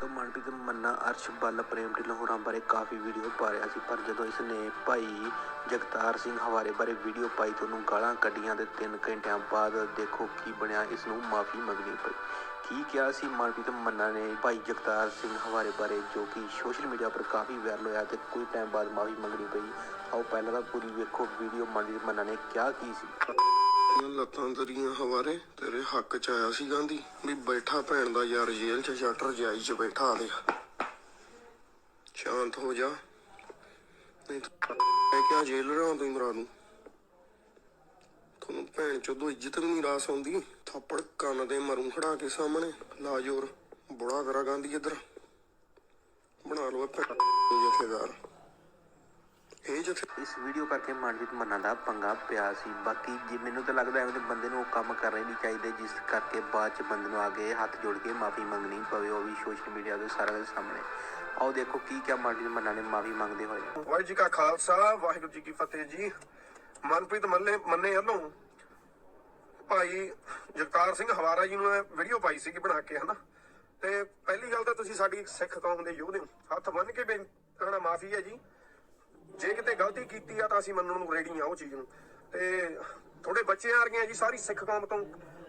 ਤੋਂ ਮਨਪ੍ਰੀਤ ਮੰਨਾ ਅਰਸ਼ ਬੱਲ ਪ੍ਰੇਮ ਢਿੱਲੋਂ ਹੋਰਾਂ ਬਾਰੇ ਕਾਫੀ ਵੀਡੀਓ ਪਾ ਰਿਹਾ ਸੀ, ਪਰ ਜਦੋਂ ਇਸ ਨੇ ਭਾਈ ਜਗਤਾਰ ਸਿੰਘ ਹਵਾਰੇ ਬਾਰੇ ਵੀਡੀਓ ਪਾਈ ਤਾਂ ਉਹਨੂੰ ਗਾਲਾਂ ਕੱਢੀਆਂ ਤੇ 3 ਘੰਟਿਆਂ ਬਾਅਦ ਦੇਖੋ ਕੀ ਬਣਿਆ ਇਸ ਨੂੰ ਮਾਫੀ ਮੰਗਣੀ ਪਈ। ਕੀ ਕਿਹਾ ਸੀ ਮਨਪ੍ਰੀਤ ਮੰਨਾ ਨੇ ਭਾਈ ਜਗਤਾਰ ਸਿੰਘ ਹਵਾਰੇ ਬਾਰੇ, ਜੋ ਕਿ ਸੋਸ਼ਲ ਮੀਡੀਆ ਪਰ ਕਾਫੀ ਵਾਇਰਲ ਹੋਇਆ ਤੇ ਕੁਝ ਟਾਈਮ ਬਾਅਦ ਮਾਫੀ ਮੰਗਣੀ ਪਈ। ਆਓ ਪਹਿਲਾਂ ਤਾਂ ਪੂਰੀ ਵੇਖੋ ਵੀਡੀਓ ਮਨਪ੍ਰੀਤ ਮੰਨਾ ਨੇ ਕਿਹਾ ਕੀ ਸੀ। ਇਹਨਾਂ ਲੱਤਾਂ ਤੇਰੀਆਂ ਹਵਾਰੇ, ਤੇਰੇ ਹੱਕ ਚ ਆਇਆ ਸੀ ਗਾਂਧੀ, ਵੀ ਬੈਠਾ ਭੈਣ ਦਾ ਯਾਰ ਜੇਲ੍ਹ ਚ, ਸ਼ਟਰ ਜਾਈ ਚ ਬੈਠਾ ਦੇ ਸ਼ਾਂਤ ਹੋ ਜਾ। ਨਹੀਂ ਮੈਂ ਕਿਹਾ ਜੇਲ੍ਹ ਰਾਂ ਤੂੰ ਮਰਾ ਨੂੰ। ਤੁਹਾਨੂੰ ਭੈਣ ਚੋਦੋ ਇੱਜ਼ਤ ਵੀ ਨਹੀਂ ਰਾਸ ਆਉਂਦੀ। ਥੱਪੜ ਕੰਨ ਦੇ ਮਰੂ ਖੜਾ ਕੇ ਸਾਹਮਣੇ। ਲਾਜੋਰ ਬੁੜਾ ਕਰਾ ਗਾਂਧੀ ਇੱਧਰ। ਬਣਾ ਲਓ ਭੈਣ ਜਥੇਦਾਰ। ਜਥੇ ਇਸ ਵੀਡੀਓ ਕਰਕੇ ਮਨਜੀਤ ਮੰਨਾ ਦਾ ਪੰਗਾ ਪਿਆ ਸੀ। ਬਾਕੀ ਜੇ ਮੈਨੂੰ ਤਾਂ ਲੱਗਦਾ ਐਵੇਂ ਦੇ ਬੰਦੇ ਨੂੰ ਉਹ ਕੰਮ ਕਰਨੇ ਨਹੀਂ ਚਾਹੀਦੇ, ਜਿਸ ਕਰਕੇ ਬਾਅਦ ਚ ਬੰਦੇ ਨੂੰ ਆ ਹੱਥ ਜੋੜ ਕੇ ਮਾਫੀ ਮੰਗਣੀ ਪਵੇ, ਉਹ ਵੀ ਸੋਸ਼ਲ ਮੀਡੀਆ ਤੇ ਸਾਰਿਆਂ ਦੇ ਸਾਹਮਣੇ। ਆਓ ਦੇਖੋ ਕੀ ਕਿਹਾ ਮਨਜੀਤ ਮੰਨਾ ਨੇ ਮਾਫੀ ਮੰਗਦੇ ਹੋਏ। ਵਾਹਿਗੁਰੂ ਜੀ ਕਾ ਖਾਲਸਾ, ਵਾਹਿਗੁਰੂ ਜੀ ਕੀ ਫਤਿਹ ਜੀ। ਮਨਪ੍ਰੀਤ ਮੱਲੇ ਮੰਨੇ ਵੱਲੋਂ ਭਾਈ ਜਗਤਾਰ ਸਿੰਘ ਹਵਾਰਾ ਜੀ ਨੂੰ ਇਹ ਵੀਡੀਓ ਪਾਈ ਸੀ ਬਣਾ ਕੇ, ਹਨਾ? ਤੇ ਪਹਿਲੀ ਗੱਲ ਤਾਂ ਤੁਸੀਂ ਸਾਡੀ ਸਿੱਖ ਕੌਮ ਦੇ ਯੋਧੇ ਹੋ। ਹੱਥ ਬੰਨ ਕੇ ਬੇਨ ਕਰਨਾ ਮਾਫੀ ਹੈ ਜੀ। ਜੇ ਕਿਤੇ ਗਲਤੀ ਕੀਤੀ ਆ ਤਾਂ ਅਸੀਂ ਮੰਨਣ ਨੂੰ ਰੈਡੀ ਆ ਉਹ ਚੀਜ਼ ਨੂੰ। ਤੇ ਥੋੜੇ ਬੱਚੇ ਆ ਰਹੀਆਂ ਜੀ ਸਾਰੀ ਸਿੱਖ ਕੌਮ ਤੋਂ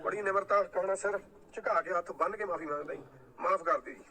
ਬੜੀ ਨਿਮਰਤਾ ਕਹਿਣਾ ਸਿਰ ਝੁਕਾ ਕੇ ਹੱਥ ਬੰਨ ਕੇ ਮਾਫੀ ਮੰਗਦਾ ਜੀ। ਮਾਫ ਕਰ ਦਿਓ ਜੀ।